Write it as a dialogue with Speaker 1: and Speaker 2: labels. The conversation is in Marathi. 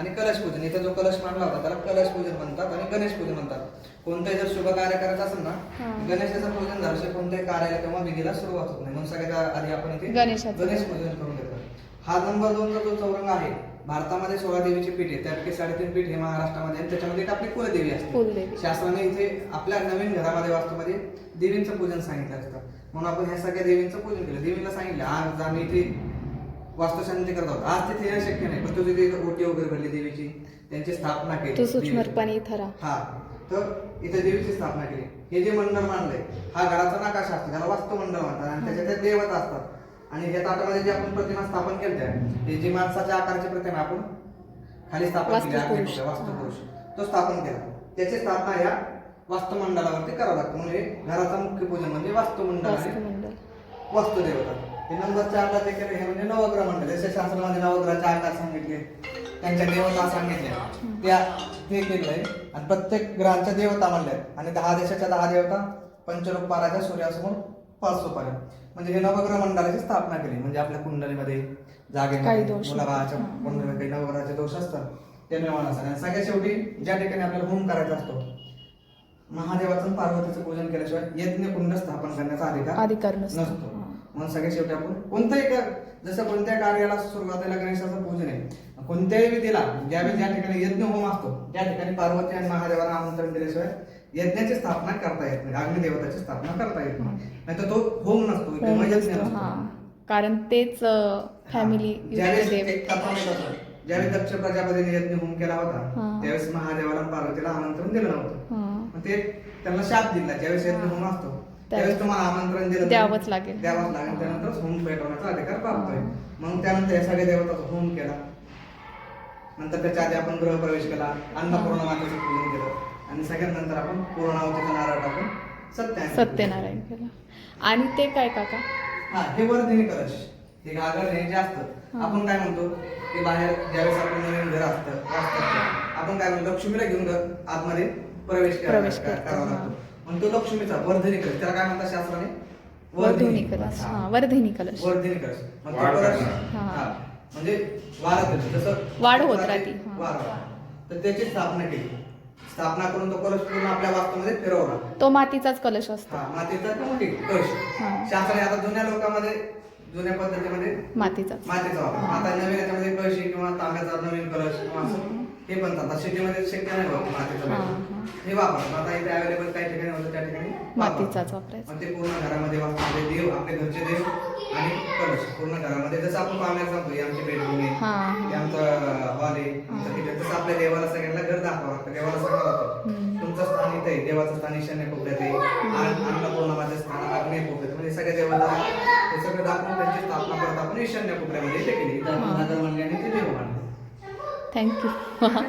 Speaker 1: आणि कलश पूजन. इथे जो कलश मांडला होता त्याला कलश पूजन म्हणतात आणि गणेश पूजन म्हणतात. कोणतंही जर शुभ कार्य करायचं असेल ना. गणेशाचं पूजन झाल्याशिवाय कोणत्याही कार्याला किंवा विधीला सुरुवात होत नाही. म्हणून सगळ्यात आधी आपण इथे. गणेश पूजन करून घेतो हा नंबर दोनचा जो चौरंग आहे भारतामध्ये सोळा देवीची पीठ आहे. त्यापैकी साडेतीन पीठ हे महाराष्ट्रामध्ये आणि त्याच्यामध्ये एक आपली कुलदेवी असते. शास्त्राने इथे आपल्या नवीन घरामध्ये वास्तूमध्ये देवींचं पूजन सांगितलं असतं. म्हणून आपण ह्या सगळ्या देवींचं पूजन केलं. देवीला सांगितलं आज आम्ही इथे वास्तुशांती करत आहोत. आज तिथे येणं शक्य नाही पण तुझी तिथे ओटी वगैरे भरली देवीची त्यांची स्थापना केली.
Speaker 2: तू इथं राहा.
Speaker 1: हा. तर इथे देवीची स्थापना केली. हे जे मंडळ मांडलंय हा घराचा नकाशा असतो त्याला वास्तू मंडळ म्हणतात आणि त्याच्यात त्या देवता असतात. आणि ह्या ताटामध्ये जे आपण प्रतिमा स्थापन केल्या हे जी माणसाच्या आकाराची प्रतिमा आपण खाली स्थापन केली. अग्निपुरुष, वास्तुपुरुष. तो स्थापन केला. त्याची स्थापना ह्या वास्तुमंडळावरती करावं लागतं. म्हणजे घराचा मुख्य पूजन म्हणजे वास्तुमंडळ. वास्तुदेवता. हे नंबर चारला जे केलं हे म्हणजे नवग्रह मंडळ. जसे शास्त्रामध्ये नवग्रहाचे आकार सांगितले त्यांच्या देवता सांगितल्या त्या ते केलंय. आणि प्रत्येक ग्रहांच्या देवता मांडल्या आणि दहा देशाच्या दहा देवता पंचरूपाराच्या सूर्यासमोर पाच सोपाऱ्या. म्हणजे हे नवग्रह मंडळाची स्थापना केली. म्हणजे आपल्या कुंडलीमध्ये मुलाबाळाच्या
Speaker 2: नाही.
Speaker 1: कुंडलीमध्ये काही नवग्रहाचे दोष असतात. ते निर्माण असतात. आणि सगळ्यात शेवटी ज्या ठिकाणी आपल्याला होम करायचा असतो महादेवाचं पार्वतीचं पूजन केल्याशिवाय यज्ञ कुंड स्थापन करण्याचा अधिकार
Speaker 2: अधिकार नसतो. हा.
Speaker 1: म्हणून सगळ्यात शेवटी आपण कोणत्याही जसं कोणत्या कार्याला सुरुवातीला गणेशाचं पूजन आहे कोणत्याही विधीला ज्यावेळी ज्या ठिकाणी यज्ञ होम असतो त्या ठिकाणी पार्वती आणि महादेवाला आमंत्रण दिल्याशिवाय यज्ञाची स्थापना करता येत नाही अग्निदेवताची स्थापना करता येत नाही. नाहीतर तो होम नसतो किंवा यज्ञ
Speaker 2: नसतो, हा. कारण तेच फॅमिली
Speaker 1: ज्यावेळेस दक्ष प्रजापतीने यज्ञ होम केला होता. त्यावेळेस महादेवाला पार्वतीला आमंत्रण दिलं नव्हतं. ते त्यांना शाप दिला ज्यावेळेस यज्ञ होम असतो. त्यावेळेस तुम्हाला आमंत्रण दिलं
Speaker 2: द्यावंच लागेल.
Speaker 1: द्यावंच लागेल. त्यानंतर होम पेटवण्याचा अधिकार प्राप्त होईल मग त्यानंतर या सगळ्या देवताचा होम केला. नंतर त्याच्या आधी आपण गृहप्रवेश केला. अन्नपूर्ण मातेचं पूजन केलं. आणि सगळ्यात नंतर आपण पूर्णावतीचा नारळ टाकून सत्यानारायण केलं.
Speaker 2: सत्यनारायण केला. आणि ते काय काका?
Speaker 1: हा हे वर्धिनी कलश हे घागर हे जे असतं आपण काय म्हणतो? की बाहेर ज्यावेळेस आपण नवीन घर असतं आपण काय म्हणतो? लक्ष्मीला घेऊन आतमध्ये प्रवेश
Speaker 2: प्रवेश
Speaker 1: करावा. लागतो मग तो लक्ष्मीचा वर्धिनी कलश त्याला काय म्हणतात शास्त्राने?
Speaker 2: वर्धिनी कलश हा वर्धिनी कलश
Speaker 1: वर्धिनी कलश मग तो.
Speaker 2: हा.
Speaker 1: हा, म्हणजे वाढत जसं
Speaker 2: वाढ होत राहते, हा.
Speaker 1: वाढ होते. तर त्याची स्थापना केली. स्थापना करून तो कलश पूर्ण आपल्या वास्तवामध्ये फिरवला.
Speaker 2: तो मातीचाच कलश असतो.
Speaker 1: हा मातीचा कलश.
Speaker 2: हा.
Speaker 1: शास्त्राने आता जुन्या लोकांमध्ये जुन्या पद्धतीमध्ये
Speaker 2: मातीचाच.
Speaker 1: मातीचा वापर. आता नवीन याच्यामध्ये कळशी किंवा तांब्याचा नवीन कलश किंवा असं. हे पण आता शेतीमध्ये शक्य नाही मातीचा
Speaker 2: हा,
Speaker 1: वापर. वापरतात आता इथे अवेलेबल काही ठिकाणी होतं त्या ठिकाणी? वापरतात.
Speaker 2: मातीचाच वापरायचा.
Speaker 1: मग ते पूर्ण घरामध्ये वापरले देव आपले घरचे देव आणि कलश. पूर्ण घरामध्ये. जसं आपण पाहुण्याला सांगतो हे आमची बेडरूम आहे.
Speaker 2: हा,
Speaker 1: हे.
Speaker 2: हा.
Speaker 1: आमचं हॉल आहे. आमचं किचन तसं आपल्या देवाला सगळ्यांना घर दाखवावं लागतं. देवाला सगळं लागतं
Speaker 2: हम्म.
Speaker 1: तुमचं स्थान इथे आहे. देवाचं स्थान ईशान्य कोपऱ्यात आहे. आणि अन्नपूर्णा माझं स्थान आग्नेय कोपऱ्यात. म्हणजे सगळ्या देवाला हे सगळं दाखवून त्यांची स्थापना करत आपण ईशान्य कोपऱ्यामध्ये इथे केली. इथं आपण नगर म्हणले आणि ते देव मानले
Speaker 2: थँक्यू
Speaker 1: स्वाहा